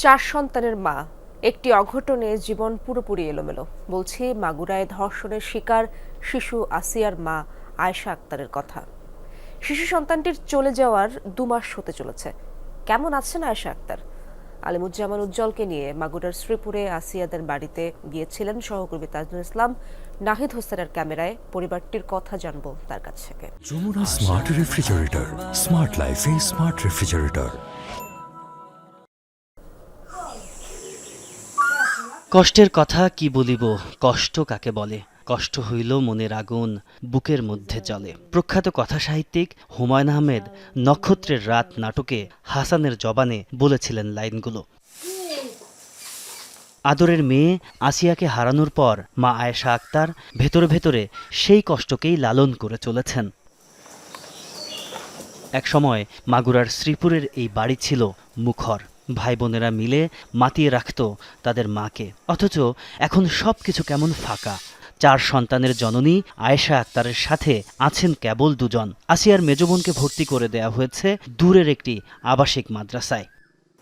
চার সন্তানের মা। একটি অঘটনে জীবন পুরোপুরি এলোমেলো, বলছি মাগুরায় ধর্ষণের শিকার শিশু আসিয়ার মা আয়েশা আক্তারের কথা। শিশু সন্তানটির চলে যাওয়ার দু মাস হতে চলেছে। কেমন আছেন আয়েশা আক্তার? আলিমুজ্জামান উজ্জ্বলকে নিয়ে মাগুরার শ্রীপুরে আসিয়াদের বাড়িতে গিয়েছিলেন সহকর্মী তাজনুল ইসলাম। নাহিদ হোসেনের ক্যামেরায় পরিবারটির কথা জানব তার কাছ থেকে। Jamuna smart refrigerator smart smart refrigerator কষ্টের কথা কি বলিব? কষ্ট কাকে বলে? কষ্ট হইল মনের আগুন, বুকের মধ্যে জলে। প্রখ্যাত কথা সাহিত্যিক হুমায়ুন আহমেদ নক্ষত্রের রাত নাটকে হাসানের জবানে বলেছিলেন লাইনগুলো। আদরের মেয়ে আসিয়াকে হারানোর পর মা আয়েশা আক্তার ভেতরে ভেতরে সেই কষ্টকেই লালন করে চলেছেন। একসময় মাগুরার শ্রীপুরের এই বাড়ি ছিল মুখর। ভাই বোনেরা মিলে মাতিয়ে রাখত তাদের মাকে। অথচ এখন সব কিছু কেমন ফাঁকা। চার সন্তানের জননী আয়েশা আক্তারের সাথে আছেন কেবল দুজন। আসিয়ার মেজবোনকে ভর্তি করে দেয়া হয়েছে দূরের একটি আবাসিক মাদ্রাসায়।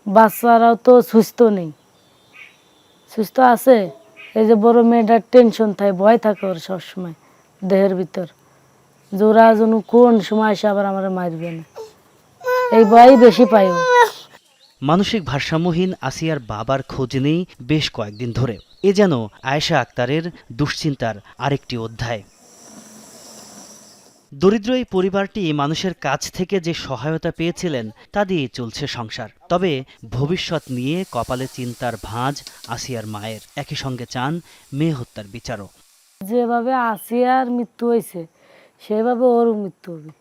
বাচ্চারাও তো সুস্থ নেই। সুস্থ আছে? এই যে বড় মেয়েটার টেনশন থাকে ভয় থাকে ওর সবসময় দেহের ভিতর। ওরা যেন কোন সময় এসে আবার আমার মারবে না। এই ভয়ই বেশি পাই। মানসিক ভারসাম্যহীন আসিয়ার বাবার খোঁজ নেই বেশ কয়েকদিন ধরে। এ যেন আয়েশা আক্তারের দুশ্চিন্তার আরেকটি অধ্যায়। দরিদ্র এই পরিবারটি মানুষের কাছ থেকে যে সহায়তা পেয়েছিলেন, তা দিয়ে চলছে সংসার। তবে ভবিষ্যৎ নিয়ে কপালে চিন্তার ভাঁজ আসিয়ার মায়ের। একই সঙ্গে চান মেয়ে হত্যার বিচারও। যেভাবে আসিয়ার মৃত্যু হয়েছে সেভাবে ওরও মৃত্যু হবে।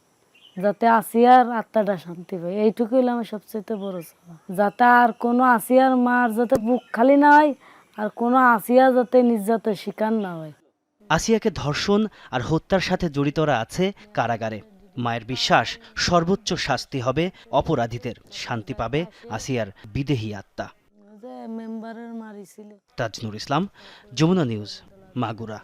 যাতে আসিয়ার আত্মাটা শান্তি পায়। এইটুকুই হলো আমার সবচেয়ে বড় চাওয়া। যাতে আর কোনো আসিয়ার মার যাতে বুক খালি না হয় আর কোনো আসিয়া যাতে নির্যাতের শিকার না হয়। আসিয়াকে ধর্ষণ আর হত্যার সাথে জড়িতরা আছে কারাগারে। মায়ের বিশ্বাস সর্বোচ্চ শাস্তি হবে অপরাধীদের। শান্তি পাবে আসিয়ার বিদেহী আত্মা। যে মেম্বারের মারিছিল। তাজনুর ইসলাম যমুনা নিউজ মাগুরা।